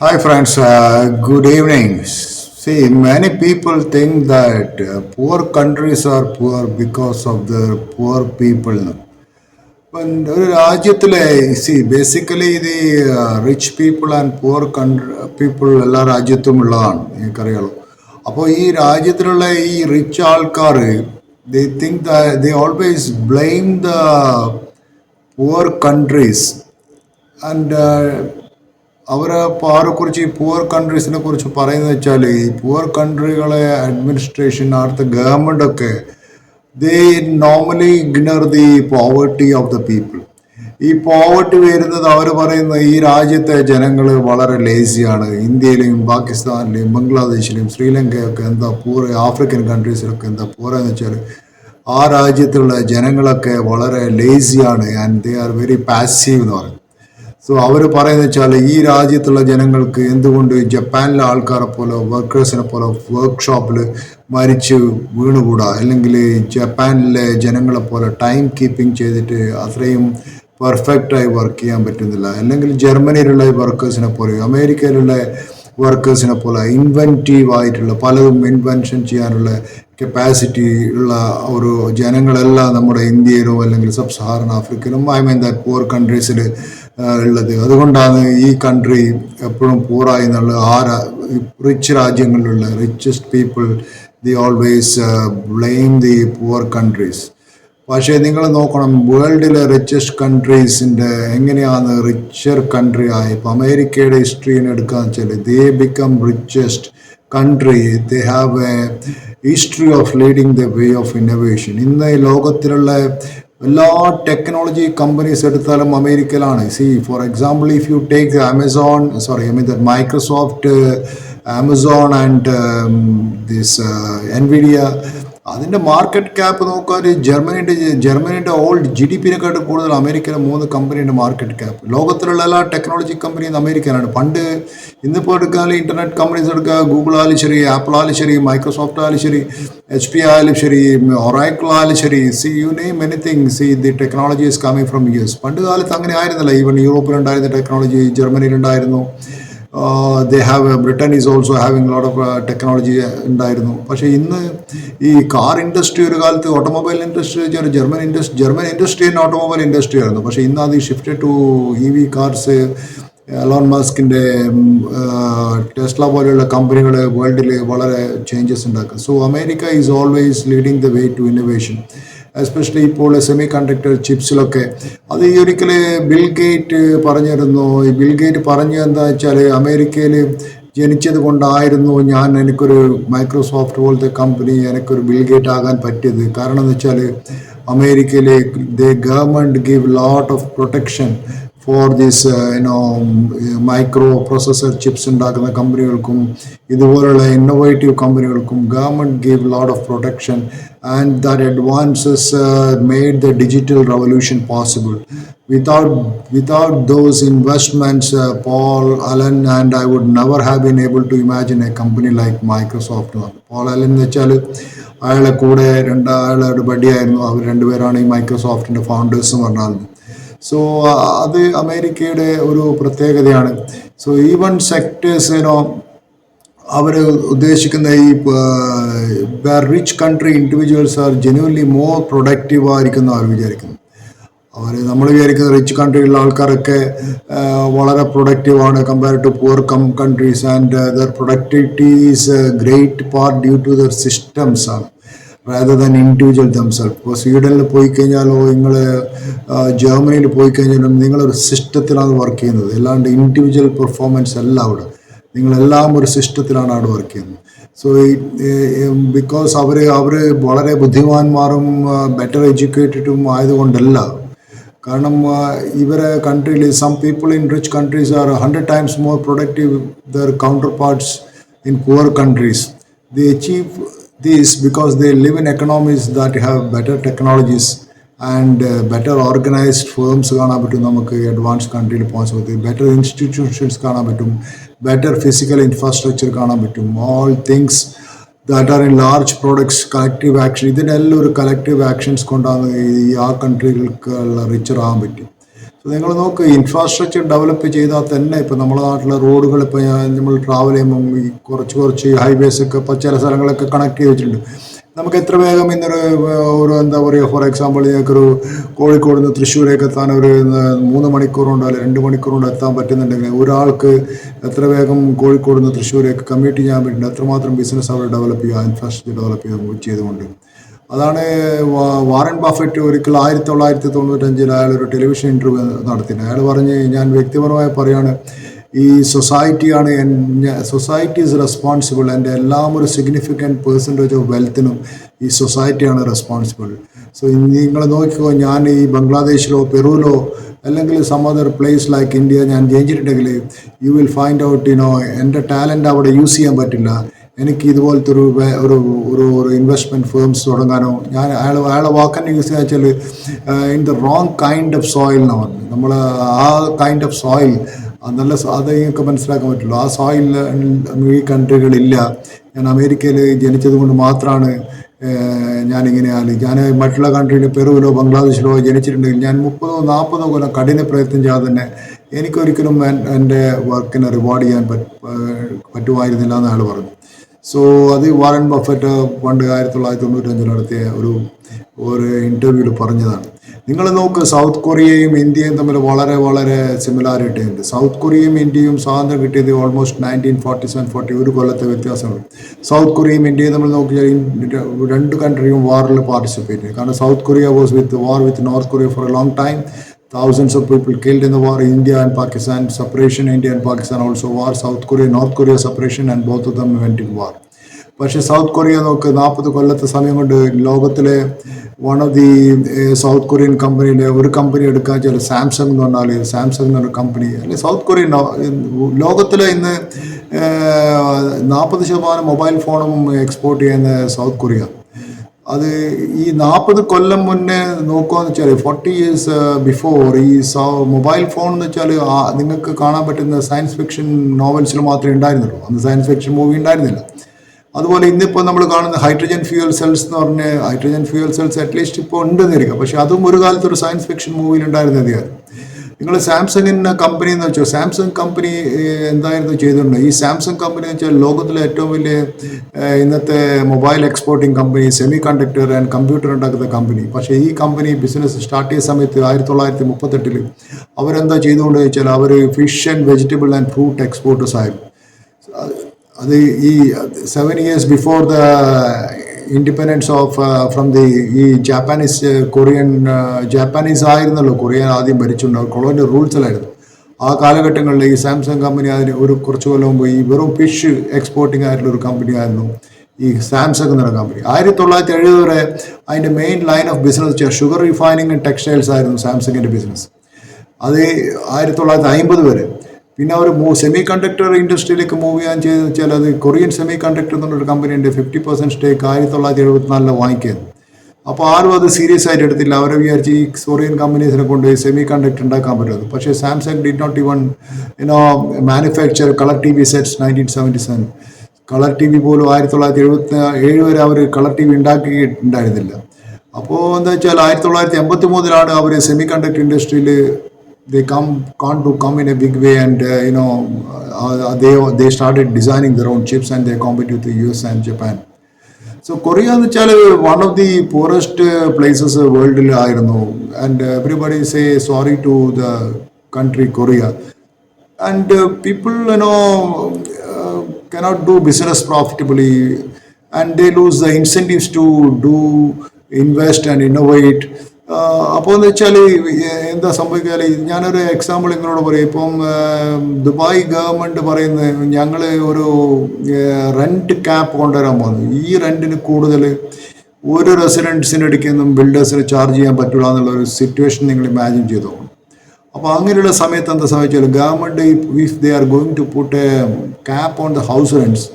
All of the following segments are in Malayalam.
Hi, friends. Uh, good evening. See, many people think that uh, poor countries are poor because of the poor people. ഇപ്പം ഒരു രാജ്യത്തിലെ സി ബേസിക്കലി ഇത് rich people and poor country people എല്ലാ രാജ്യത്തും ഉള്ളതാണ് നിങ്ങൾക്കറിയാലോ അപ്പോൾ ഈ രാജ്യത്തിലുള്ള ഈ റിച്ച് ആൾക്കാർ they think they always blame the poor countries and അവർ ഇപ്പോൾ കുറിച്ച് ഈ പുവർ കൺട്രീസിനെ കുറിച്ച് പറയുന്നത് വെച്ചാൽ ഈ പുവർ കൺട്രികളെ അഡ്മിനിസ്ട്രേഷൻ അടുത്ത ഗവൺമെന്റ് ഒക്കെ they normally ignore the poverty of the people ഈ പോവർട്ടി വരുന്നത് അവർ പറയുന്ന ഈ രാജ്യത്തെ ജനങ്ങൾ വളരെ ലേസിയാണ് ഇന്ത്യയിലെയും പാകിസ്ഥാനിലെയും ബംഗ്ലാദേശിലെയും ശ്രീലങ്കയൊക്കെ എന്താ പൂർ ആഫ്രിക്കൻ കൺട്രീസിലൊക്കെ എന്താ പൂരെന്ന് വെച്ചാൽ ആ രാജ്യത്തുള്ള ജനങ്ങളൊക്കെ വളരെ ലേസിയാണ് and they are very passive എന്ന് പറയും. സോ അവർ പറയുന്നത് വെച്ചാൽ ഈ രാജ്യത്തുള്ള ജനങ്ങൾക്ക് എന്തുകൊണ്ട് ജപ്പാനിലെ ആൾക്കാരെ പോലെ വർക്കേഴ്സിനെ പോലെ വർക്ക്ഷോപ്പിൽ മരിച്ച് വീണുകൂടാ? അല്ലെങ്കിൽ ജപ്പാനിലെ ജനങ്ങളെ പോലെ ടൈം കീപ്പിംഗ് ചെയ്തിട്ട് അത്രയും പെർഫെക്റ്റായി വർക്ക് ചെയ്യാൻ പറ്റുന്നില്ല. അല്ലെങ്കിൽ ജർമ്മനിയിലുള്ള വർക്കേഴ്സിനെ പോലെ അമേരിക്കയിലുള്ള വർക്കേഴ്സിനെ പോലെ ഇൻവെന്റീവ് ആയിട്ടുള്ള പലതും ഇൻവെൻഷൻ ചെയ്യാനുള്ള കപ്പാസിറ്റി ഉള്ള ഒരു ജനങ്ങളെല്ലാം നമ്മുടെ ഇന്ത്യയിലോ അല്ലെങ്കിൽ സബ് സഹാറൻ ആഫ്രിക്കയിലും ഐ മീൻ ദാറ്റ് പൂർ കൺട്രീസിൽ ഉള്ളത്. അതുകൊണ്ടാണ് ഈ കൺട്രി എപ്പോഴും പൂറായി എന്നുള്ള ആ റിച്ച് രാജ്യങ്ങളിലുള്ള richest people they always blame the poor countries പക്ഷേ നിങ്ങൾ നോക്കണം വേൾഡിലെ റിച്ചസ്റ്റ് കൺട്രീസിന്റെ എങ്ങനെയാണ് റിച്ചർ കൺട്രി ആയി? ഇപ്പം അമേരിക്കയുടെ ഹിസ്റ്ററിനെ എടുക്കാന്ന് വെച്ചാൽ they become richest country they have a history of leading the way of innovation ഇന്ന് ലോകത്തിലുള്ള എല്ലാ ടെക്നോളജി കമ്പനീസ് എടുത്താലും അമേരിക്കയിലാണ്. See for example if you take Amazon sorry I mean the Microsoft Amazon and this Nvidia അതിന്റെ മാർക്കറ്റ് ക്യാപ്പ് നോക്കാൻ ജർമ്മനിയുടെ ജർമ്മനിയുടെ ഓൾഡ് ജി ഡി പിനെക്കാട്ടും കൂടുതൽ അമേരിക്കയിലെ മൂന്ന് കമ്പനിയുടെ മാർക്കറ്റ് ക്യാപ്പ് ലോകത്തിലുള്ള എല്ലാ ടെക്നോളജി കമ്പനിയും അമേരിക്കയിലാണ്. പണ്ട് ഇന്നിപ്പോൾ എടുക്കാൻ ഇന്റർനെറ്റ് കമ്പനീസ് എടുക്കുക ഗൂഗിൾ ആയാലും ശരി ആപ്പിൾ ആയാലും ശരി മൈക്രോസോഫ്റ്റ് ആയാലും ശരി എച്ച് പി ആയാലും ശരി ഒറാക്കിൾ ആയാലും ശരി see you name anything see the technology is coming from U S പണ്ട് കാലത്ത് അങ്ങനെ ആയിരുന്നില്ല. ഈവൻ യൂറോപ്പിലുണ്ടായിരുന്ന technology ജർമ്മനിയിലുണ്ടായിരുന്നു they have Britain is also having lot of technology ഉണ്ടായിരുന്നു. പക്ഷേ ഇന്ന് ഈ കാർ ഇൻഡസ്ട്രി ഒരു കാലത്ത് ഓട്ടോമൊബൈൽ ഇൻഡസ്ട്രി വെച്ചാൽ ജർമ്മൻ ഇൻഡസ്ട്രി ജർമ്മൻ ഇൻഡസ്ട്രി തന്നെ ഓട്ടോമൊബൈൽ ഇൻഡസ്ട്രി ആയിരുന്നു. പക്ഷേ ഇന്ന് അത് shift to E V cars Elon മാസ്കിന്റെ Tesla പോലെയുള്ള കമ്പനികൾ വേൾഡിൽ വളരെ ചേഞ്ചസ് ഉണ്ടാക്കും so America is always leading the way to innovation especially ഇപ്പോൾ സെമി കണ്ടക്ടർ ചിപ്സിലൊക്കെ അത് ഈ ഒരിക്കൽ ബിൽ ഗേറ്റ് പറഞ്ഞിരുന്നു. ഈ ബിൽഗേറ്റ് പറഞ്ഞു എന്താ വെച്ചാൽ അമേരിക്കയിൽ ജനിച്ചത് കൊണ്ടായിരുന്നു ഞാൻ എനിക്കൊരു മൈക്രോസോഫ്റ്റ് പോലത്തെ കമ്പനി എനിക്കൊരു ബിൽഗേറ്റ് ആകാൻ പറ്റിയത്. കാരണം എന്ന് വെച്ചാൽ അമേരിക്കയിലെ the government give lot of protection for these you know microprocessor chips ഉണ്ടാക്കുന്ന കമ്പനികൾക്കും ഇതുപോലുള്ള ഇന്നോവേറ്റീവ് കമ്പനികൾക്കും government give lot of protection and that advances made the digital revolution possible without without those investments uh, paul allen and i would never have been able to imagine a company like microsoft. Paul Allen എന്ന് വെച്ചാൽ അയാളെ കൂടെ രണ്ട് അയാളുടെ ബഡിയായിരുന്നു അവർ രണ്ടുപേരാണ് ഈ മൈക്രോസോഫ്റ്റിന്റെ ഫൗണ്ടേഴ്സ് എന്ന് പറഞ്ഞാൽ സോ അത് അമേരിക്കയുടെ ഒരു പ്രത്യേകതയാണ്. സോ ഈവൻ സെക്ടേഴ്സിനോ അവർ ഉദ്ദേശിക്കുന്ന ഈ rich country individuals are genuinely more productive ആയിരിക്കും അവർ വിചാരിക്കുന്നു. അവർ നമ്മൾ വിചാരിക്കുന്ന റിച്ച് കൺട്രിയിലുള്ള ആൾക്കാരൊക്കെ വളരെ പ്രൊഡക്റ്റീവാണ് compare to poor come countries and their productivity is great part due to their systems ആണ് റാദർ ദാൻ ഇൻഡിവിജ്വൽ ദംസെൽഫ് ഇപ്പോൾ സ്വീഡനിൽ പോയി കഴിഞ്ഞാലോ നിങ്ങൾ ജർമ്മനിയിൽ പോയി കഴിഞ്ഞാലും നിങ്ങളൊരു സിസ്റ്റത്തിലാണ് വർക്ക് ചെയ്യുന്നത്. അല്ലാണ്ട് ഇൻഡിവിജ്വൽ പെർഫോമൻസ് അല്ല അവിടെ. നിങ്ങളെല്ലാം ഒരു സിസ്റ്റത്തിലാണ് അവിടെ വർക്ക് ചെയ്യുന്നത്. സോ ബിക്കോസ് അവർ അവർ വളരെ ബുദ്ധിമാന്മാരും ബെറ്റർ എഡ്യൂക്കേറ്റഡും ആയതുകൊണ്ടല്ല. കാരണം ഇവരെ കൺട്രിയിൽ some people in rich countries are hundred times more productive their counterparts in poor countries they achieve these because they live in economies that have better technologies and better organised firms കാണാൻ പറ്റും. നമുക്ക് അഡ്വാൻസ് കൺട്രിയിൽ പോകാൻ സാധിക്കും. ബെറ്റർ ഇൻസ്റ്റിറ്റ്യൂഷൻസ് കാണാൻ പറ്റും. ബെറ്റർ ഫിസിക്കൽ ഇൻഫ്രാസ്ട്രക്ചർ കാണാൻ പറ്റും. All things that are in large products collective action ഇതിനെല്ലാം ഒരു കളക്റ്റീവ് ആക്ഷൻസ് കൊണ്ടാണ് ഈ ആ കൺട്രികൾക്ക് റിച്ചർ ആകാൻ പറ്റും. നിങ്ങൾ നോക്ക് ഇൻഫ്രാസ്ട്രക്ചർ ഡെവലപ്പ് ചെയ്താൽ തന്നെ ഇപ്പം നമ്മുടെ നാട്ടിലെ റോഡുകൾ ഇപ്പോൾ നമ്മൾ ട്രാവൽ ചെയ്യുമ്പം ഈ കുറച്ച് കുറച്ച് ഹൈവേസ് ഒക്കെ ഇപ്പോൾ ചില സ്ഥലങ്ങളൊക്കെ കണക്ട് ചെയ്ത് വെച്ചിട്ടുണ്ട് നമുക്ക് എത്ര വേഗം ഇന്നൊരു ഒരു എന്താ പറയുക ഫോർ എക്സാമ്പിൾ ഞങ്ങൾക്കൊരു കോഴിക്കോട് നിന്ന് തൃശ്ശൂരേക്ക് എത്താൻ ഒരു മൂന്ന് മണിക്കൂർ കൊണ്ടോ അല്ലെങ്കിൽ രണ്ട് മണിക്കൂർ കൊണ്ട് എത്താൻ പറ്റുന്നുണ്ടെങ്കിൽ ഒരാൾക്ക് എത്ര വേഗം കോഴിക്കോട് നിന്ന് തൃശ്ശൂരേക്ക് കമ്മ്യൂട്ട് ചെയ്യാൻ പറ്റുന്നുണ്ട്? എത്രമാത്രം ബിസിനസ് അവർ ഡെവലപ്പ് ചെയ്യുക ഇൻഫ്രാസ്ട്രക്ചർ ഡെവലപ്പ് ചെയ്യുക ചെയ്തുകൊണ്ട്. അതാണ് വാറൻ ബഫറ്റ് ഒരിക്കൽ ആയിരത്തി തൊള്ളായിരത്തി തൊണ്ണൂറ്റഞ്ചിൽ അയാൾ ഒരു ടെലിവിഷൻ ഇന്റർവ്യൂ നടത്തിയിട്ടുണ്ട് അയാൾ പറഞ്ഞ് ഞാൻ വ്യക്തിപരമായി പറയാണ് ഈ സൊസൈറ്റിയാണ് സൊസൈറ്റി ഈസ് റെസ്പോൺസിബിൾ എന്റെ എല്ലാം ഒരു സിഗ്നിഫിക്കന്റ് പേഴ്സന്റേജ് ഓഫ് വെൽത്തിനും ഈ സൊസൈറ്റിയാണ് റെസ്പോൺസിബിൾ സോ നിങ്ങൾ നോക്കിക്കോ ഞാൻ ഈ ബംഗ്ലാദേശിലോ പെറുവിലോ അല്ലെങ്കിൽ some other place like India ഞാൻ ജയിച്ചിട്ടുണ്ടെങ്കിൽ you will find out you know എന്റെ ടാലന്റ് അവിടെ യൂസ് ചെയ്യാൻ പറ്റില്ല. എനിക്ക് ഇതുപോലത്തെ ഒരു ഒരു ഒരു ഒരു ഇൻവെസ്റ്റ്മെന്റ് ഫേംസ് തുടങ്ങാനോ ഞാൻ അയാൾ അയാളെ വാക്കന്നെ യൂസ് ചെയ്യുക വെച്ചാൽ in the wrong kind of soil എന്ന് പറഞ്ഞു നമ്മൾ ആ കൈൻഡ് ഓഫ് സോയിൽ നല്ല സ്വാധീനമൊക്കെ മനസ്സിലാക്കാൻ പറ്റുള്ളൂ. ആ സോയിൽ ഈ കൺട്രികളില്ല ഞാൻ അമേരിക്കയിൽ ജനിച്ചത് കൊണ്ട് മാത്രമാണ് ഞാനിങ്ങനെ ആൽ ഞാൻ മറ്റുള്ള കൺട്രിയിൽ പെറുവിലോ ബംഗ്ലാദേശിലോ ജനിച്ചിട്ടുണ്ടെങ്കിൽ ഞാൻ മുപ്പതോ നാൽപ്പതോ കൊല്ലം കഠിന പ്രയത്നം ചെയ്യാതെ തന്നെ എനിക്കൊരിക്കലും എൻ- എന്റെ വർക്കിനെ റിവാർഡ് ചെയ്യാൻ പറ്റ പറ്റുമായിരുന്നില്ല എന്ന് അയാൾ പറഞ്ഞു സോ അത് വാറൻ ബഫറ്റ് പണ്ട് ആയിരത്തി തൊള്ളായിരത്തി തൊണ്ണൂറ്റഞ്ചിൽ നടത്തിയ ഒരു ഒരു ഇന്റർവ്യൂവിൽ പറഞ്ഞതാണ്. നിങ്ങൾ നോക്ക് സൗത്ത് കൊറിയയും ഇന്ത്യയും തമ്മിൽ വളരെ വളരെ സിമിലാരിറ്റി ഉണ്ട് സൗത്ത് കൊറിയയും ഇന്ത്യയും സ്വാതന്ത്ര്യം കിട്ടിയത് almost nineteen forty seven forty ഒരു കൊല്ലത്തെ വ്യത്യാസമുണ്ട് സൗത്ത് കൊറിയയും ഇന്ത്യയും തമ്മിൽ നോക്കിയാൽ രണ്ട് കൺട്രിയും വാറിൽ പാർട്ടിസിപ്പേറ്റ് ചെയ്തു കാരണം South Korea was with war with North Korea for a long time Thousands of people killed in the war. India and Pakistan separation. India and Pakistan also war. South Korea, North Korea separation, and both of them went war. പക്ഷേ സൗത്ത് കൊറിയ നോക്ക് നാൽപ്പത് കൊല്ലത്തെ സമയം കൊണ്ട് ലോകത്തിലെ one of the South Korean കമ്പനിയിലെ ഒരു കമ്പനി എടുക്കാൻ വെച്ചാൽ സാംസങ് എന്ന് പറഞ്ഞാൽ സാംസങ് എന്ന് പറഞ്ഞ കമ്പനി അല്ലെ സൗത്ത് കൊറിയൻ ലോകത്തിലെ ഇന്ന് നാൽപ്പത് ശതമാനം മൊബൈൽ ഫോണും എക്സ്പോർട്ട് ചെയ്യുന്ന സൗത്ത് കൊറിയ. അത് ഈ നാൽപ്പത് കൊല്ലം മുന്നേ നോക്കുകയെന്ന് വെച്ചാൽ ഫോർട്ടി ഇയേഴ്സ് ബിഫോർ ഈ സോ മൊബൈൽ ഫോൺ എന്ന് വെച്ചാൽ നിങ്ങൾക്ക് കാണാൻ പറ്റുന്ന സയൻസ് ഫിക്ഷൻ നോവൽസിൽ മാത്രമേ ഉണ്ടായിരുന്നുള്ളൂ. അന്ന് സയൻസ് ഫിക്ഷൻ മൂവി ഉണ്ടായിരുന്നില്ല. അതുപോലെ ഇന്നിപ്പോൾ നമ്മൾ കാണുന്ന ഹൈഡ്രജൻ ഫ്യൂൽ സെൽസ് എന്ന് പറഞ്ഞ് ഹൈഡ്രജൻ ഫ്യൂൽ സെൽസ് അറ്റ്ലീസ്റ്റ് ഇപ്പോൾ ഉണ്ടെന്നിരിക്കുക പക്ഷെ അതും ഒരു കാലത്ത് ഒരു സയൻസ് ഫിക്ഷൻ മൂവിയിൽ ഉണ്ടായിരുന്നത് നിങ്ങൾ സാംസങ്ങിന്റെ കമ്പനി എന്ന് വെച്ചാൽ സാംസങ് കമ്പനി എന്തായിരുന്നു ചെയ്തിട്ടുണ്ട് ഈ സാംസങ് കമ്പനി എന്ന് വെച്ചാൽ ലോകത്തിലെ ഏറ്റവും വലിയ ഇന്നത്തെ mobile exporting company semiconductor and computer ഉണ്ടാക്കുന്ന കമ്പനി പക്ഷേ ഈ കമ്പനി ബിസിനസ് സ്റ്റാർട്ട് ചെയ്ത സമയത്ത് ആയിരത്തി തൊള്ളായിരത്തി മുപ്പത്തെട്ടിൽ അവരെന്താ ചെയ്തുകൊണ്ട് വെച്ചാൽ അവർ fish and vegetable and fruit exporters ആയിരുന്നു. അത് ഈ seven years before the independence of from the ഈ ജാപ്പാനീസ് കൊറിയൻ ജാപ്പാനീസ് ആയിരുന്നല്ലോ. കൊറിയൻ ആദ്യം ഭരിച്ചിട്ടുണ്ട് കൊളോണിയൽ റൂൾസിലായിരുന്നു ആ കാലഘട്ടങ്ങളിൽ ഈ സാംസങ് കമ്പനി അതിന് ഒരു കുറച്ച് കൊല്ലം മുമ്പ് ഈ വെറും ഫിഷ് എക്സ്പോർട്ടിംഗ് ആയിട്ടുള്ള ഒരു കമ്പനി ആയിരുന്നു. ഈ സാംസങ് എന്ന് കമ്പനി ആയിരത്തി തൊള്ളായിരത്തി എഴുപത് വരെ അതിന്റെ main line of business sugar refining and textiles ആയിരുന്നു സാംസങ്ങിന്റെ ബിസിനസ് അത് ആയിരത്തി തൊള്ളായിരത്തി അമ്പത് വരെ പിന്നെ അവർ സെമി കണ്ടക്ടർ ഇൻഡസ്ട്രിയിലേക്ക് മൂവ് ചെയ്യാൻ ചെയ്തെന്ന് വെച്ചാൽ അത് കൊറിയൻ സെമി കണ്ടക്ടർ എന്നുള്ളൊരു കമ്പനിയുടെ ഫിഫ്റ്റി പെർസെന്റ് സ്റ്റേക്ക് ആയിരത്തി തൊള്ളായിരത്തി എഴുപത്തിനാലിൽ വാങ്ങിക്കുന്നത് അപ്പോൾ ആരും അത് സീരിയസ് ആയിട്ട് എടുത്തില്ല. അവരെ വിചാരിച്ച് ഈ കൊറിയൻ കമ്പനീസിനെ കൊണ്ട് സെമി കണ്ടക്ടർ ഉണ്ടാക്കാൻ പറ്റുന്നത് പക്ഷേ Samsung did not even you know manufacture colour T V sets nineteen seventy seven colour T V പോലും ആയിരത്തി തൊള്ളായിരത്തി എഴുപത്തി ഏഴ് വരെ അവർ കളർ ടി വി ഉണ്ടാക്കിയിട്ടുണ്ടായിരുന്നില്ല. അപ്പോൾ എന്താ വെച്ചാൽ ആയിരത്തി തൊള്ളായിരത്തി എൺപത്തി മൂന്നിലാണ് അവർ സെമി കണ്ടക്ടർ ഇൻഡസ്ട്രിയിൽ they come can't to come in a big way and uh, you know uh, they they started designing their own chips and they compete with the US and Japan. So Korea എന്ന് വെച്ചാൽ one of the poorest places വേൾഡിൽ ആയിരുന്നു and everybody say sorry to the country Korea and people you know cannot do business profitably and they lose the incentives to do invest and innovate അപ്പോൾ എന്ന് വെച്ചാൽ എന്താ സംഭവിക്കാൽ ഞാനൊരു എക്സാമ്പിൾ നിങ്ങളോട് പറയും. ഇപ്പം ദുബായ് ഗവൺമെന്റ് പറയുന്നത് ഞങ്ങൾ ഒരു റെന്റ് ക്യാപ്പ് കൊണ്ടുവരാൻ പോകുന്നു ഈ റെന്റിന് കൂടുതൽ ഒരു റെസിഡൻസിന് എടുക്കുന്നതും ബിൽഡേഴ്സിന് ചാർജ് ചെയ്യാൻ പറ്റില്ല എന്നുള്ള ഒരു സിറ്റുവേഷൻ നിങ്ങൾ ഇമാജിൻ ചെയ്തോ അപ്പോൾ അങ്ങനെയുള്ള സമയത്ത് എന്താ സംഭവിച്ചാൽ government if they are going to put a cap on the house rents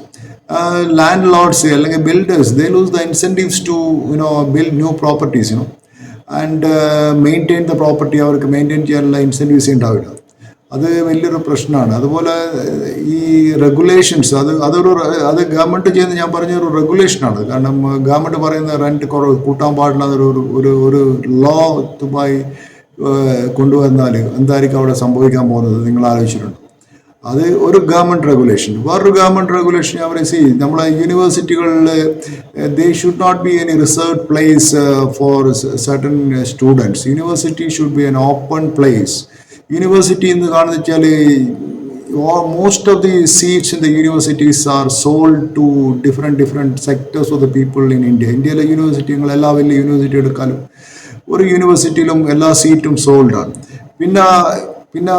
landlords അല്ലെങ്കിൽ builders they lose the incentives to you know build new properties you know and maintain the property അവർക്ക് മെയിന്റെയിൻ ചെയ്യാനുള്ള ഇൻസെന്റീവ്സ് ഉണ്ടാവില്ല. അത് വലിയൊരു പ്രശ്നമാണ്. അതുപോലെ ഈ റെഗുലേഷൻസ് അത് അതൊരു അത് ഗവൺമെന്റ് ചെയ്യുന്ന ഞാൻ പറഞ്ഞ ഒരു റെഗുലേഷനാണ് കാരണം ഗവൺമെന്റ് പറയുന്ന റെന്റ് കുറവ് കൂട്ടാൻ പാടില്ല എന്നൊരു ഒരു ഒരു ലോ ദുബായ് കൊണ്ടുവന്നാൽ എന്തായിരിക്കും അവിടെ സംഭവിക്കാൻ പോകുന്നത്? നിങ്ങൾ ആലോചിച്ചിട്ടുണ്ട്? അത് ഒരു ഗവൺമെന്റ് റെഗുലേഷൻ വേറൊരു ഗവൺമെന്റ് റെഗുലേഷൻ അവർ സി നമ്മളെ യൂണിവേഴ്സിറ്റികളിൽ they should not be any reserve place for certain students university should be an open place university എന്ന് കാണുന്ന വെച്ചാൽ most of the seats in the universities are sold to different different sectors of the people in India ഇന്ത്യയിലെ യൂണിവേഴ്സിറ്റി നിങ്ങൾ എല്ലാ വലിയ യൂണിവേഴ്സിറ്റി എടുക്കാനും ഒരു യൂണിവേഴ്സിറ്റിയിലും എല്ലാ സീറ്റും സോൾഡാണ് പിന്നെ പിന്നെ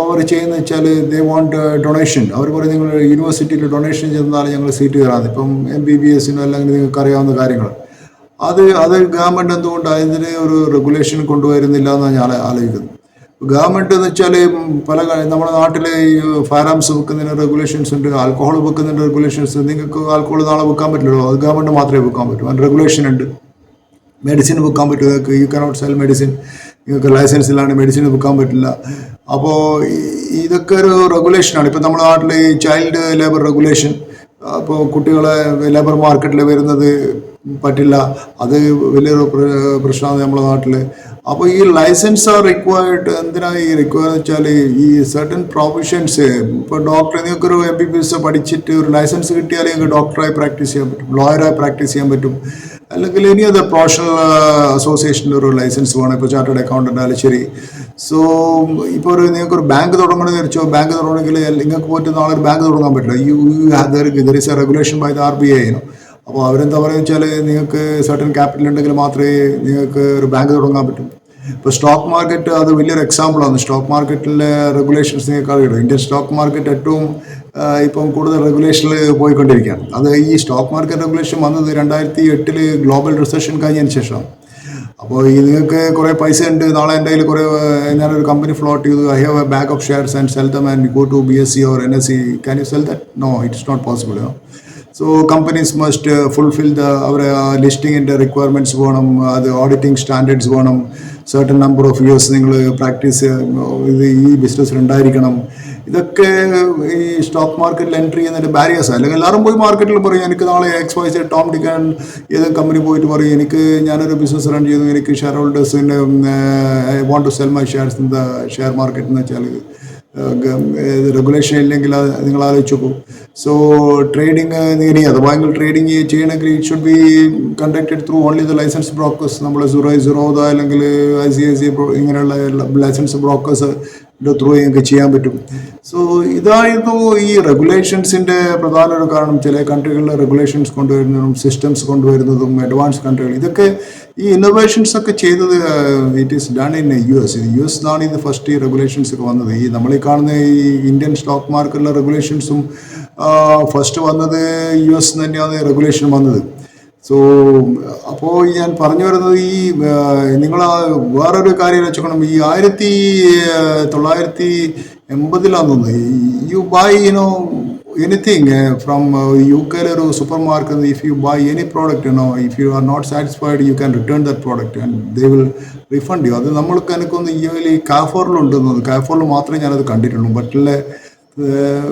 അവർ ചെയ്യുന്നത് വെച്ചാൽ ദേ വോണ്ട് ഡൊണേഷൻ അവർ പറയും നിങ്ങൾ യൂണിവേഴ്സിറ്റിയിൽ ഡൊണേഷൻ ചെന്നാൽ ഞങ്ങൾ സീറ്റ് തരാമെന്ന് ഇപ്പം എം ബി ബി എസിനോ അല്ലെങ്കിൽ നിങ്ങൾക്ക് അറിയാവുന്ന കാര്യങ്ങൾ. അത് അത് ഗവൺമെന്റ് എന്തുകൊണ്ട് അതിന് ഒരു റെഗുലേഷൻ കൊണ്ടുവരുന്നില്ല എന്നാണ് ഞാൻ ആലോചിക്കുന്നത് ഗവൺമെന്റ് എന്ന് വെച്ചാൽ പല നമ്മുടെ നാട്ടിൽ ഈ ഫയർ ആംസ് വെക്കുന്നതിന് റെഗുലേഷൻസ് ഉണ്ട് ആൽക്കഹോൾ വെക്കുന്നതിന് റെഗുലേഷൻസ് നിങ്ങൾക്ക് ആൽക്കഹോൾ നാളെ വെക്കാൻ പറ്റില്ലല്ലോ. അത് ഗവൺമെന്റ് മാത്രമേ വെക്കാൻ പറ്റൂ. അതിന് റെഗുലേഷൻ ഉണ്ട്. മെഡിസിൻ വെക്കാൻ പറ്റും. യു കനോട്ട് സെൽ മെഡിസിൻ നിങ്ങൾക്ക് ലൈസൻസ് ഇല്ലാണ്ട് മെഡിസിൻ വിൽക്കാൻ പറ്റില്ല. അപ്പോൾ ഇതൊക്കെ ഒരു റെഗുലേഷനാണ് ഇപ്പം നമ്മുടെ നാട്ടിൽ ഈ ചൈൽഡ് ലേബർ റെഗുലേഷൻ അപ്പോൾ കുട്ടികളെ ലേബർ മാർക്കറ്റിൽ വരുന്നത് പറ്റില്ല. അത് വലിയൊരു പ്രശ്നമാണ് നമ്മുടെ നാട്ടിൽ അപ്പോൾ ഈ ലൈസൻസ് ആർ റിക്വയർഡ് എന്തിനാണ് ഈ റിക്വയർ എന്ന് വെച്ചാൽ ഈ സർട്ടൻ പ്രൊഫഷൻസ് ഇപ്പോൾ ഡോക്ടർ നിങ്ങൾക്കൊരു എം ബി ബി എസ് പഠിച്ചിട്ട് ഒരു ലൈസൻസ് കിട്ടിയാൽ നിങ്ങൾക്ക് ഡോക്ടറായി പ്രാക്ടീസ് ചെയ്യാൻ പറ്റും ലോയറായി പ്രാക്ടീസ് ചെയ്യാൻ പറ്റും. അല്ലെങ്കിൽ ഇനി അത് പ്രൊഫഷണൽ അസോസിയേഷന്റെ ഒരു ലൈസൻസ് വേണം. ഇപ്പോൾ ചാർട്ടേഡ് അക്കൗണ്ടന്റ് ആയാലും ശരി. സോ ഇപ്പോൾ ഒരു നിങ്ങൾക്ക് ഒരു ബാങ്ക് തുടങ്ങണമെന്ന് വിചാരിച്ചോ? ബാങ്ക് തുടങ്ങണമെങ്കിൽ നിങ്ങൾക്ക് നാളെ ഒരു ബാങ്ക് തുടങ്ങാൻ പറ്റില്ല. You you there is a regulation by the R B I അപ്പോൾ അവരെന്താ പറയുക വെച്ചാൽ നിങ്ങൾക്ക് സർട്ടൻ ക്യാപിറ്റൽ ഉണ്ടെങ്കിൽ മാത്രമേ നിങ്ങൾക്ക് ഒരു ബാങ്ക് തുടങ്ങാൻ പറ്റൂ. ഇപ്പോൾ സ്റ്റോക്ക് മാർക്കറ്റ് അത് വലിയൊരു എക്സാമ്പിളാണ് സ്റ്റോക്ക് മാർക്കറ്റിലെ റെഗുലേഷൻസ് നിങ്ങൾക്ക് അറിയില്ല ഇന്ത്യൻ സ്റ്റോക്ക് മാർക്കറ്റ് ഏറ്റവും ഇപ്പം കൂടുതൽ റെഗുലേഷനിൽ പോയിക്കൊണ്ടിരിക്കുകയാണ്. അത് ഈ സ്റ്റോക്ക് മാർക്കറ്റ് റെഗുലേഷൻ വന്നത് രണ്ടായിരത്തി എട്ടിൽ ഗ്ലോബൽ റിസഷൻ കഴിഞ്ഞതിന് ശേഷം. അപ്പോൾ ഈ നിങ്ങൾക്ക് കുറേ പൈസ ഉണ്ട്. നാളെ എന്റെ കയ്യിൽ കുറേ ഞാനൊരു കമ്പനി ഫ്ലോട്ട് ചെയ്തു. I have a back of shares and sell them and go to B S E or N S E can you sell that no it's not possible so companies must fulfil the അവരെ ലിസ്റ്റിങ്ങിന്റെ റിക്വയർമെന്റ്സ് വേണം. അത് ഓഡിറ്റിംഗ് സ്റ്റാൻഡേർഡ്സ് വേണം. സർട്ടൻ നമ്പർ ഓഫ് ഇയേഴ്സ് നിങ്ങൾ പ്രാക്ടീസ് ഇത് ഈ ബിസിനസ്സിൽ ഉണ്ടായിരിക്കണം. ഇതൊക്കെ ഈ സ്റ്റോക്ക് മാർക്കറ്റിൽ എൻട്രി ചെയ്യുന്നതിന്റെ ബാരിയേഴ്സ് അല്ലെങ്കിൽ എല്ലാവരും പോയി മാർക്കറ്റിൽ പറയും എനിക്ക് നാളെ എക്സ് വൈസ് ടോം ഡിക്കാൻ ഏത് കമ്പനി പോയിട്ട് പറയും എനിക്ക് ഞാനൊരു ബിസിനസ് റൺ ചെയ്തു എനിക്ക് share ഹോൾഡേഴ്സിന്റെ I want to sell my shares in the share market എന്ന് വെച്ചാൽ റെഗുലേഷൻ ഇല്ലെങ്കിൽ അത് നിങ്ങൾ ആലോചിച്ച് പോകും സോ ട്രേഡിങ് ഇനി അഥവാ എങ്കിൽ ട്രേഡിങ് ചെയ്യണമെങ്കിൽ it should be conducted through only the licence brokers നമ്മൾ സുറോ സുറോദ അല്ലെങ്കിൽ ഐ സി ഐ സി ഇങ്ങനെയുള്ള ലൈസൻസ് ബ്രോക്കേഴ്സ് ത്രൂ ഞങ്ങൾക്ക് ചെയ്യാൻ പറ്റും. സോ ഇതായിരുന്നു ഈ റെഗുലേഷൻസിന്റെ പ്രധാന ഒരു കാരണം. ചില കൺട്രികളിലെ റെഗുലേഷൻസ് കൊണ്ടുവരുന്നതും സിസ്റ്റംസ് കൊണ്ടുവരുന്നതും അഡ്വാൻസ് കൺട്രികൾ ഇതൊക്കെ ഈ ഇന്നോവേഷൻസ് ഒക്കെ ചെയ്തത് it is done in U S U S ആണ് ഇത് ഫസ്റ്റ് ഈ റെഗുലേഷൻസ് ഒക്കെ വന്നത്. ഈ നമ്മൾ ഈ കാണുന്ന ഈ ഇന്ത്യൻ സ്റ്റോക്ക് മാർക്കറ്റിലെ റെഗുലേഷൻസും ഫസ്റ്റ് വന്നത് യു എസ് തന്നെയാണ് റെഗുലേഷൻ വന്നത്. സോ അപ്പോൾ ഞാൻ പറഞ്ഞു വരുന്നത് ഈ നിങ്ങൾ വേറൊരു കാര്യം വെച്ചോക്കണം. ഈ ആയിരത്തി തൊള്ളായിരത്തി എൺപതിലാന്ന് തോന്നുന്നു. You buy you know anything from U കെയിലെ ഒരു supermarket if you buy any product you know if you are not satisfied you can return that product and they will refund you അത് നമ്മൾക്ക് എനിക്കൊന്ന് ഈ വലിയ കാഫോറിലുണ്ടെന്ന് കാഫോറിൽ മാത്രമേ ഞാനത് കണ്ടിട്ടുള്ളൂ. മറ്റുള്ള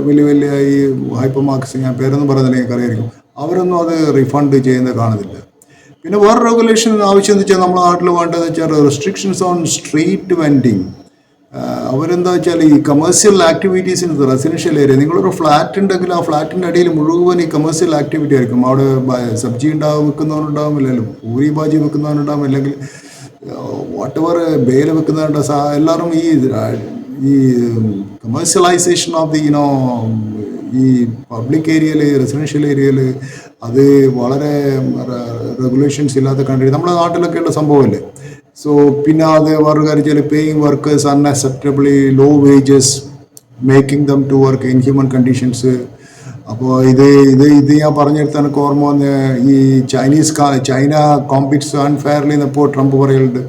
വലിയ വലിയ ഈ ഹൈപ്പർ മാർക്കറ്റ്സ് ഞാൻ പേരൊന്നും പറയുന്നില്ല എനിക്ക് അറിയായിരിക്കും അവരൊന്നും അത് റിഫണ്ട് ചെയ്യുന്നത് കാണുന്നില്ല. പിന്നെ വേറെ റെഗുലേഷൻ ആവശ്യം എന്ന് വെച്ചാൽ നമ്മുടെ നാട്ടിൽ വേണ്ടതെന്ന് വെച്ചാൽ റെസ്ട്രിക്ഷൻസ് ഓൺ സ്ട്രീറ്റ് വെൻഡിങ് അവരെന്താ വെച്ചാൽ ഈ കമേഴ്സ്യൽ ആക്ടിവിറ്റീസിന് റെസിഡൻഷ്യൽ ഏരിയ നിങ്ങളൊരു ഫ്ലാറ്റ് ഉണ്ടെങ്കിൽ ആ ഫ്ലാറ്റിന്റെ അടിയിൽ മുഴുവൻ ഈ കമേഴ്സ്യൽ ആക്ടിവിറ്റി ആയിരിക്കും. അവിടെ സബ്ജി ഉണ്ടാവും വിൽക്കുന്നവരുണ്ടാവും അല്ലെങ്കിൽ പൂരി ബാജി വിൽക്കുന്നവരുണ്ടാവും അല്ലെങ്കിൽ വാട്ട് എവർ ബേൽ വെക്കുന്നവരുണ്ട് സാ എല്ലാവരും ഈ ഈ commercialisation of the you know ഈ പബ്ലിക് ഏരിയയിൽ റെസിഡൻഷ്യൽ ഏരിയയിൽ അത് വളരെ റെഗുലേഷൻസ് ഇല്ലാത്ത കൺട്രി നമ്മുടെ നാട്ടിലൊക്കെ ഉള്ള സംഭവമല്ലേ? സോ പിന്നെ അത് വേറൊരു കാര്യം paying workers unacceptably low wages making them to work in human conditions അപ്പോൾ ഇത് ഇത് ഇത് ഞാൻ പറഞ്ഞെടുത്ത് എനിക്ക് ഓർമ്മ വന്ന് ഈ ചൈനീസ് ചൈന കോമ്പിറ്റ്സ് അൺഫെയർലി എന്നപ്പോൾ ട്രംപ് പറയുന്നുണ്ട്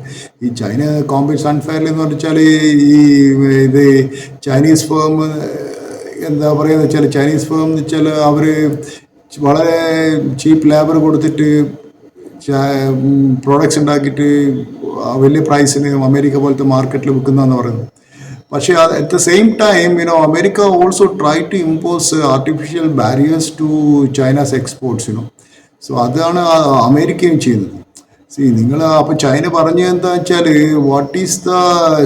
ഈ ചൈന കോമ്പിറ്റ്സ് അൺഫെയർലി എന്ന് പറഞ്ഞാൽ ഈ ഇത് ചൈനീസ് ഫേം എന്താ പറയുക വെച്ചാൽ ചൈനീസ് ഫേം എന്ന് വെച്ചാൽ അവർ വളരെ ചീപ്പ് ലേബർ കൊടുത്തിട്ട് പ്രോഡക്ട്സ് ഉണ്ടാക്കിയിട്ട് വലിയ പ്രൈസിന് അമേരിക്ക പോലത്തെ മാർക്കറ്റിൽ വിൽക്കുന്നതെന്ന് പറയുന്നത്. പക്ഷേ at the same time you know America also try to impose artificial barriers to China's exports you know so അതാണ് അമേരിക്കയും ചെയ്യുന്നത്. സി നിങ്ങൾ അപ്പോൾ ചൈന പറഞ്ഞത് എന്താ വെച്ചാൽ what is the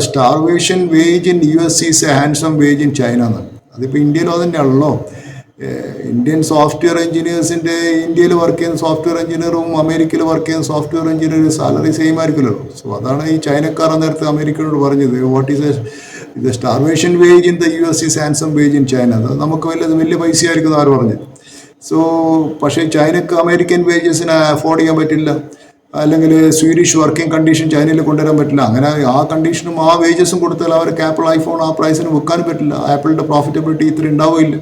starvation wage in U S is a handsome wage in China എന്ന് അതിപ്പോൾ ഇന്ത്യയിലും അതന്നെയാണല്ലോ ആണല്ലോ ഇന്ത്യൻ സോഫ്റ്റ്വെയർ എഞ്ചിനീയേഴ്സിന്റെ ഇന്ത്യയിൽ വർക്ക് ചെയ്യുന്ന സോഫ്റ്റ്വെയർ എഞ്ചിനീയറും അമേരിക്കയിൽ വർക്ക് ചെയ്യുന്ന സോഫ്റ്റ്വെയർ എഞ്ചിനീയർ സാലറി സെയിം ആയിരിക്കുമല്ലോ. സോ അതാണ് ഈ ചൈനക്കാർ നേരത്തെ അമേരിക്കയോട് പറഞ്ഞത്. വാട്ട് ഈസ് ഇത് starvation wage in the U S is handsome wage in China അത് നമുക്ക് വലിയ വലിയ പൈസ ആയിരിക്കും ആര് പറഞ്ഞത്. സോ പക്ഷേ ചൈനക്ക് അമേരിക്കൻ വേജസിനെ അഫോർഡ് ചെയ്യാൻ പറ്റില്ല. അല്ലെങ്കിൽ സ്വീഡിഷ് വർക്കിംഗ് കണ്ടീഷൻ ചൈനയിൽ കൊണ്ടുവരാൻ പറ്റില്ല. അങ്ങനെ ആ കണ്ടീഷനും ആ വേജസും കൊടുത്താൽ അവർക്ക് ആപ്പിൾ ഐഫോൺ ആ പ്രൈസിന് വെക്കാൻ പറ്റില്ല. ആപ്പിളിന്റെ പ്രോഫിറ്റബിലിറ്റി ഇത്ര ഉണ്ടാവില്ല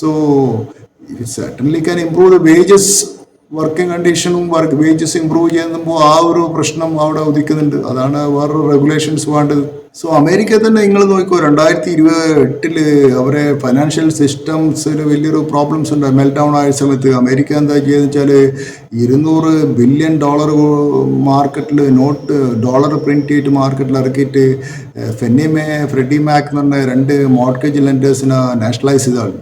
so certainly can improve the wages working കണ്ടീഷനും work wages improve ചെയ്യുമ്പോൾ ആ ഒരു പ്രശ്നം അവിടെ ഉദിക്കുന്നുണ്ട്. അതാണ് വേറൊരു റെഗുലേഷൻസ് വേണ്ടത്. സോ അമേരിക്ക തന്നെ നിങ്ങൾ നോക്കിക്കോ രണ്ടായിരത്തി ഇരുപത് എട്ടിൽ അവരെ ഫൈനാൻഷ്യൽ സിസ്റ്റംസിൽ വലിയൊരു പ്രോബ്ലംസ് ഉണ്ട്. മെൽ ഡൗൺ ആയ സമയത്ത് അമേരിക്ക എന്താ ചെയ്തെന്ന് വെച്ചാൽ ഇരുന്നൂറ് ബില്യൺ ഡോളർ മാർക്കറ്റിൽ നോട്ട് ഡോളർ പ്രിന്റ് ചെയ്തിട്ട് മാർക്കറ്റിൽ ഇറക്കിയിട്ട് ഫെന്നി മേ ഫ്രെഡി മാക് എന്ന് പറഞ്ഞ രണ്ട് മോർഗേജ് ലെൻഡേഴ്സിനെ നാഷണലൈസ് ചെയ്താണ്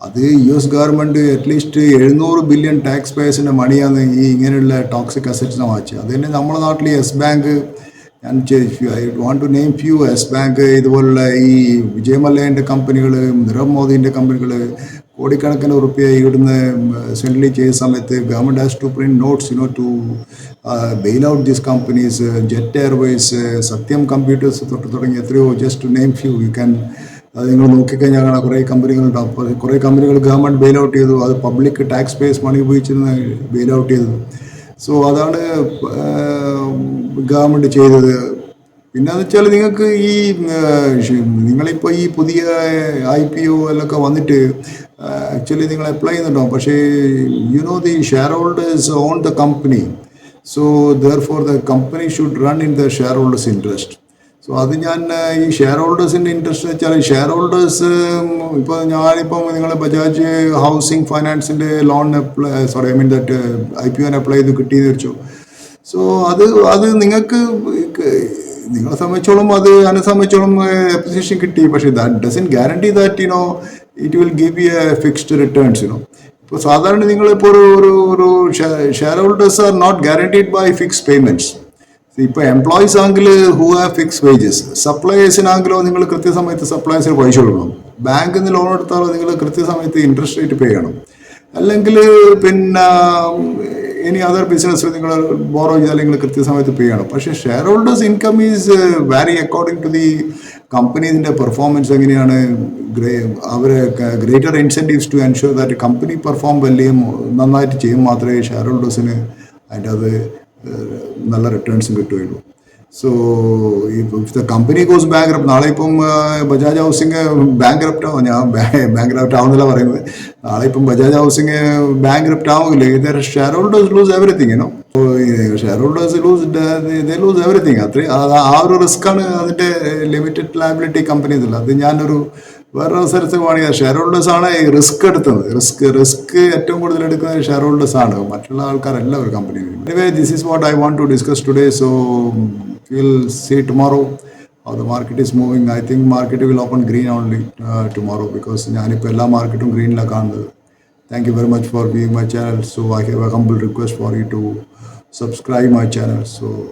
അത് U S government at least എഴുന്നൂറ് ബില്യൺ ടാക്സ് പേയേഴ്സിന്റെ മണിയാണ് ഈ ഇങ്ങനെയുള്ള ടോക്സിക് അസറ്റ്സിനെ വാങ്ങിച്ചത്. അത് തന്നെ നമ്മുടെ നാട്ടിൽ യെസ് ബാങ്ക് ഞാൻ I want to name few yes bank ഇതുപോലുള്ള ഈ വിജയമല്ലയുടെ കമ്പനികൾ നിരവ് മോദിന്റെ കമ്പനികൾ കോടിക്കണക്കിന് റുപ്യ ഇവിടുന്ന് സെൻട്രലി ചെയ്ത സമയത്ത് government has to print notes you know to bail out these companies Jet Airways Satyam computers തൊട്ട് തുടങ്ങി എത്രയോ just to name few you can അത് നിങ്ങൾ നോക്കിക്കഴിഞ്ഞാൽ കാണാം. കുറേ കമ്പനികളുണ്ടാവും കുറേ കമ്പനികൾ ഗവൺമെന്റ് ബെയിൽ ഔട്ട് ചെയ്തു. അത് പബ്ലിക് ടാക്സ് പേസ് മണി ഉപയോഗിച്ചിരുന്ന ബെയിൽ ഔട്ട് ചെയ്തത്. സോ അതാണ് ഗവൺമെന്റ് ചെയ്തത്. പിന്നെ എന്ന് വെച്ചാൽ നിങ്ങൾക്ക് ഈ നിങ്ങളിപ്പോൾ ഈ പുതിയ ഐ പി ഒ എല്ലൊക്കെ വന്നിട്ട് ആക്ച്വലി നിങ്ങൾ അപ്ലൈ ചെയ്യുന്നുണ്ടാവും പക്ഷേ you know the share holders on the company so therefore the company should run in the share holders interest so അത് ഞാൻ ഈ ഷെയർ ഹോൾഡേഴ്സിന്റെ ഇൻട്രസ്റ്റ് വെച്ചാൽ ഷെയർ ഹോൾഡേഴ്സ് ഇപ്പോൾ ഞാനിപ്പം നിങ്ങൾ Bajaj housing ഫൈനാൻസിന്റെ loan apply sorry I mean that I P ഒന് അപ്ലൈ ചെയ്ത് കിട്ടിയെന്ന് വെച്ചു സോ അത് അത് നിങ്ങൾക്ക് നിങ്ങളെ സംബന്ധിച്ചോളം അത് എന്നെ സംബന്ധിച്ചോളം അപ്രിസിയേഷൻ കിട്ടി. പക്ഷേ that doesn't guarantee that you know it will give you a fixed returns you know ഇപ്പോൾ സാധാരണ നിങ്ങളിപ്പോൾ ഒരു ഒരു share holders are not guaranteed by fix payments ഇപ്പോൾ എംപ്ലോയിസ് ആണെങ്കിൽ ഹൂ ഹാവ് ഫിക്സ് വേജസ് സപ്ലയേഴ്സിനാണെങ്കിലോ നിങ്ങൾ കൃത്യസമയത്ത് സപ്ലയേഴ്സിന് പൈസ കൊടുക്കണം. ബാങ്കിൽ നിന്ന് ലോൺ എടുത്താലോ നിങ്ങൾ കൃത്യസമയത്ത് ഇൻട്രസ്റ്റ് റേറ്റ് പേ ചെയ്യണം. അല്ലെങ്കിൽ പിന്നെ ഇനി അതർ ബിസിനസ് നിങ്ങൾ ബോറോ ചെയ്താൽ നിങ്ങൾ കൃത്യസമയത്ത് പേ ചെയ്യണം. പക്ഷേ share holders income is vary according to the കമ്പനീസിന്റെ performance എങ്ങനെയാണ്. അവർ greater incentives to ensure that company perform വലിയ നന്നായിട്ട് ചെയ്യും മാത്രമേ ഷെയർ ഹോൾഡേഴ്സിന് അതിന്റെ അത് നല്ല റിട്ടേൺസും കിട്ടുകയുള്ളൂ so if the company goes bank നാളെ ഇപ്പം ബജാജ് ഹൗസിംഗ് ബാങ്ക് ആവും. ഞാൻ ബാങ്ക് ആവുന്നില്ല പറയുന്നത്. നാളെ ഇപ്പം ബജാജ് ഹൗസിംഗ് ബാങ്ക് ആവില്ല ഇത് share holders lose everything you know share holders lose lose everything അത്രയും ആ ഒരു റിസ്ക് ആണ് അതിന്റെ ലിമിറ്റഡ് ലയബിലിറ്റി കമ്പനീസിൽ അത് ഞാനൊരു വേറെ വേണമെങ്കിൽ ഷെയർ ഹോൾഡേഴ്സ് ആണ് ഈ റിസ്ക് എടുത്തത്. റിസ്ക് റിസ്ക് ഏറ്റവും കൂടുതൽ എടുക്കുന്നത് ഷെയർ ഹോൾഡേഴ്സ് ആണ്. മറ്റുള്ള ആൾക്കാരല്ല ഒരു company anyway this is what I want to discuss today so will see tomorrow the is moving. I think market will open green only uh, tomorrow because ഞാനിപ്പോൾ എല്ലാ മാർക്കറ്റും ഗ്രീനിലാണ് കാണുന്നത്. Thank you very much for being my channel so I have a humble request for you to subscribe my channel so